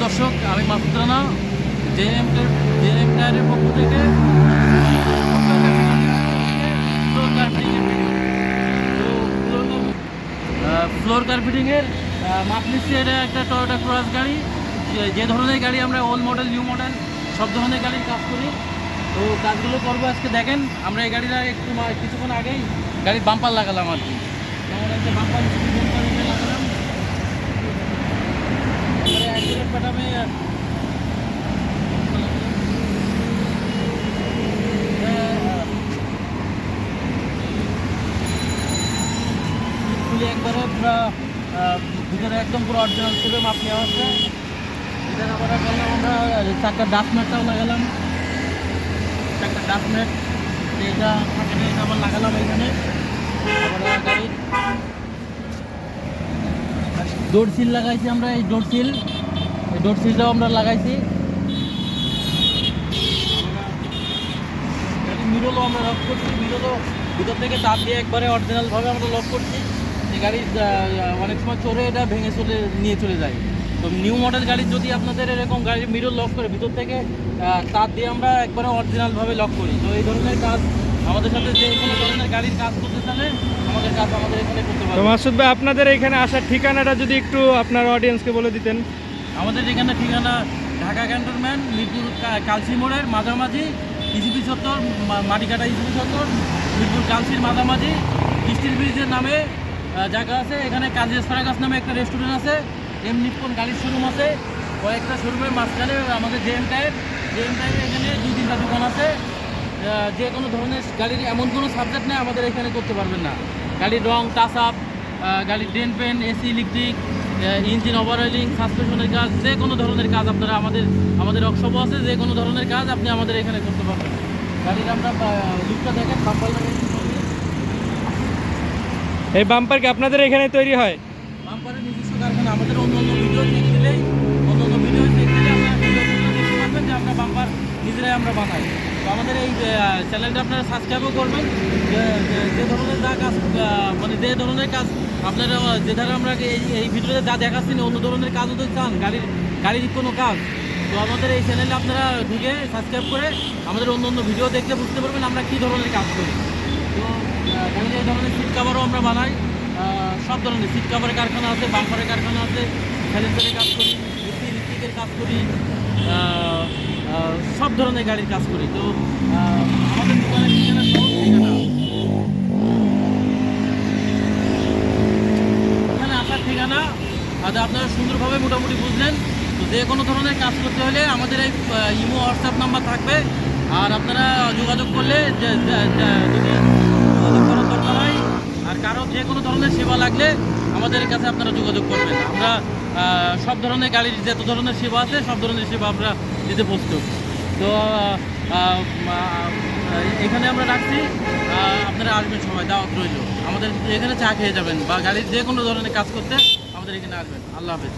দর্শক, আমি Masud Rana J M J M টায়ারের পক্ষ থেকে ফ্লোর কার্পেটিংয়ের মাপ নিচ্ছে এটা একটা টয়োটা ক্রস গাড়ি। যে- ধরনের গাড়ি আমরা ওল্ড মডেল নিউ মডেল সব ধরনের গাড়ির কাজ করি। তো কাজগুলো করব আজকে, দেখেন, আমরা এই গাড়িটা একটু কিছুক্ষণ আগেই গাড়ির বাম্পার লাগালাম আর কি। বাম্পার লাগালাম অ্যাক্সিডেন্ট প্যাটামে খুলে একবারে পুরো ভিতরে একদম পুরো অরিজিনাল আবার আমরা লাগালাম। এখানে। আবার গাড়ির লাগাইছি আমরা এই ডোর সিল। ডোর সিলটাও আমরা লাগাইছি। মিরলও আমরা লক করছি মিরলও ভিতর থেকে তার দিয়ে একবারে অরিজিনালভাবে আমরা লক করছি। গাড়ির আহ, অনেক সময় চড়ে এটা ভেঙে চলে নিয়ে চলে যায়। তো নিউ মডেল গাড়ির যদি আপনাদের এরকম গাড়ির মিরর লক করে ভিতর থেকে তার দিয়ে আমরা একবারে অরিজিনালভাবে লক করি। তো এই ধরনের কাজ আমাদের সাথে যে কোনো ধরনের গাড়ির কাজ করতে চাইলে আমাদের কাজ আমাদের এখানে করতে পারবে। মাসুদ ভাই আপনাদের এখানে আসার ঠিকানাটা যদি একটু আপনার অডিয়েন্সকে বলে দিতেন। আমাদের এখানে ঠিকানা ঢাকা ক্যান্টনমেন্ট, মিরপুর কালসি মোড়ের মাঝামাঝি, ইসিপি মা- মাটিকাটা ইসিপি চত্বর মিরপুর কালসির মাঝামাঝি, স্টিল ব্রিজের নামে জায়গা আছে। এখানে কাজী স্পারাগাস নামে একটা রেস্টুরেন্ট আছে। এম নিপন গাড়ির শোরুম আছে। কয়েকটা শোরুমের মাঝখানে আমাদের জেএম টাইপ। জেএম টাইপের এখানে দুই তিনটা দোকান আছে। যে কোনো ধরনের গাড়ির এমন কোনো সাবজেক্ট নেই আমাদের এখানে করতে পারবেন না। গাড়ির রং টাচ আপ গাড়ির drain pan, AC electric engine overhauling সাসপেনশনের কাজ যে কোনো ধরনের কাজ আপনারা আমাদের আমাদের ওয়ার্কশপও আছে যে কোনো ধরনের কাজ আপনি আমাদের এখানে করতে পারবেন। গাড়ির আমরা লুকটা দেখেন এই বাম্পার কি আপনাদের এখানে তৈরি হয়? বাম্পারের নিজস্ব কারখানা আমাদের অন্য অন্য ভিডিও চেক দিলেই অন্য অন্য ভিডিও চেক দিলে আপনারা দেখতে পারবেন যে আমরা বাম্পার নিজেরাই আমরা বানাই। তো আমাদের এই চ্যানেলটা আপনারা সাবস্ক্রাইবও করবেন। যে ধরনের যা ধরনের কাজ আপনারা যে ধারে আমরা এই ভিডিওতে যা দেখাচ্ছি না, অন্য ধরনের কাজও তো চান গাড়ির গাড়ির কোনো কাজ তো আমাদের এই চ্যানেলে আপনারা ঢুকে সাবস্ক্রাইব করে আমাদের অন্য অন্য ভিডিও দেখলে বুঝতে পারবেন আমরা কী ধরনের কাজ করি। তো গাড়ির এই ধরনের সিট কাভারও আমরা বানাই সব ধরনের সিট কাভারের কারখানা আছে বাম্পারের কারখানা আছে স্যালেন্সারের কাজ করি ইলেকট্রিকের কাজ করি সব ধরনের গাড়ির কাজ করি। তো আহ, আমাদের দোকানের ঠিকানা সব ঠিকানা এখানে আসার ঠিকানা আর আপনারা সুন্দরভাবে মোটামুটি বুঝলেন। তো যে কোনো ধরনের কাজ করতে হলে আমাদের এই ইমো হোয়াটসঅ্যাপ নাম্বার থাকবে। আর আপনারা যোগাযোগ করলে যদি যোগাযোগ করার দরকার হয়, আর কারও যে কোনো ধরনের সেবা লাগলে আমাদের কাছে আপনারা যোগাযোগ করবেন। আমরা সব ধরনের গাড়ির যত ধরনের সেবা আছে, সব ধরনের সেবা আমরা দিতে প্রস্তুত। তো এখানে আমরা রাখছি আপনারা আসবেন সবাই দাওয়াত রইল। আমাদের এখানে চা খেয়ে যাবেন বা গাড়ির যে কোনো ধরনের কাজ করতে আমাদের এখানে আসবেন। আল্লাহ হাফেজ।